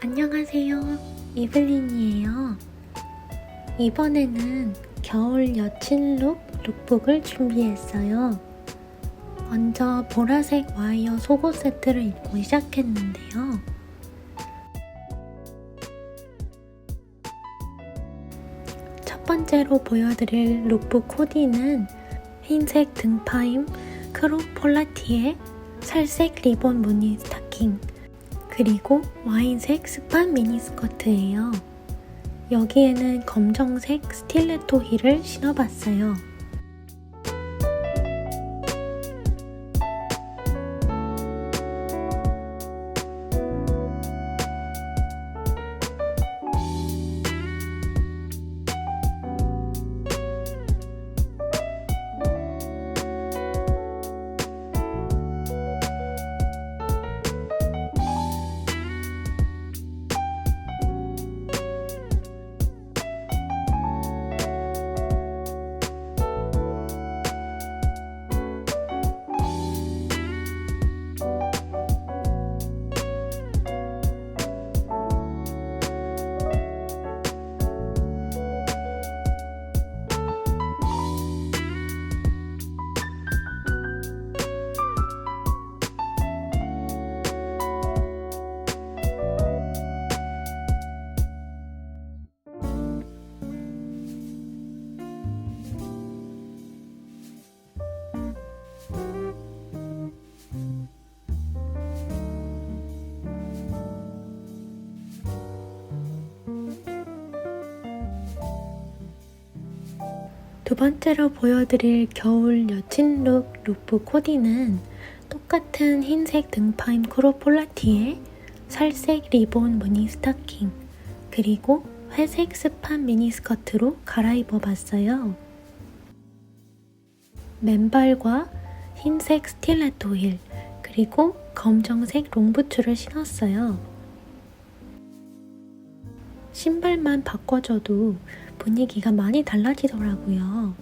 안녕하세요. 이블린이에요. 이번에는 겨울 여친룩 룩북을 준비했어요. 먼저 보라색 와이어 속옷 세트를 입고 시작했는데요. 첫 번째로 보여드릴 룩북 코디는 흰색 등파임 크롭 폴라티에 살색 리본 무늬 스타킹 그리고 와인색 스판 미니스커트예요. 여기에는 검정색 스틸레토 힐을 신어봤어요. 두 번째로 보여드릴 겨울 여친 룩 루프 코디는 똑같은 흰색 등파임 크로폴라티에 살색 리본 무늬 스타킹 그리고 회색 스판 미니스커트로 갈아입어 봤어요. 맨발과 흰색 스틸레토 힐 그리고 검정색 롱부츠를 신었어요. 신발만 바꿔줘도 분위기가 많이 달라지더라고요.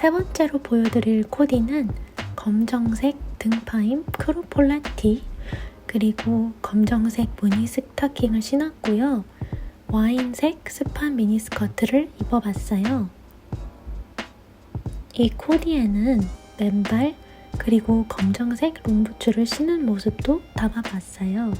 세 번째로 보여드릴 코디는 검정색 등파임 크로폴라 티 그리고 검정색 무늬 스타킹을 신었고요. 와인색 스판 미니스커트를 입어봤어요. 이 코디에는 맨발, 그리고 검정색 롱부츠를 신은 모습도 담아봤어요.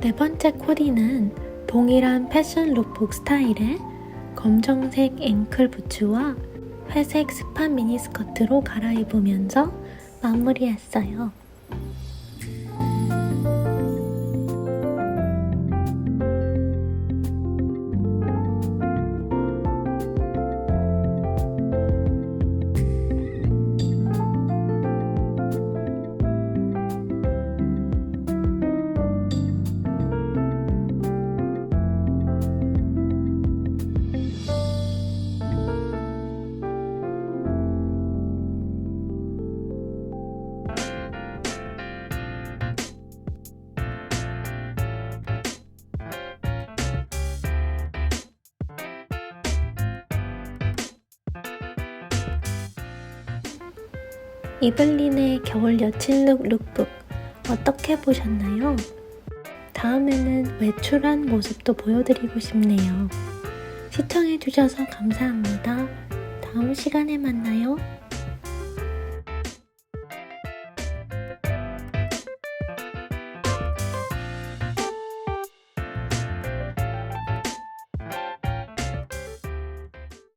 네 번째 코디는 동일한 패션 룩북 스타일의 검정색 앵클 부츠와 회색 스파 미니스커트로 갈아입으면서 마무리했어요. 이블린의 겨울 여친룩 룩북 어떻게 보셨나요? 다음에는 외출한 모습도 보여드리고 싶네요. 시청해주셔서 감사합니다. 다음 시간에 만나요.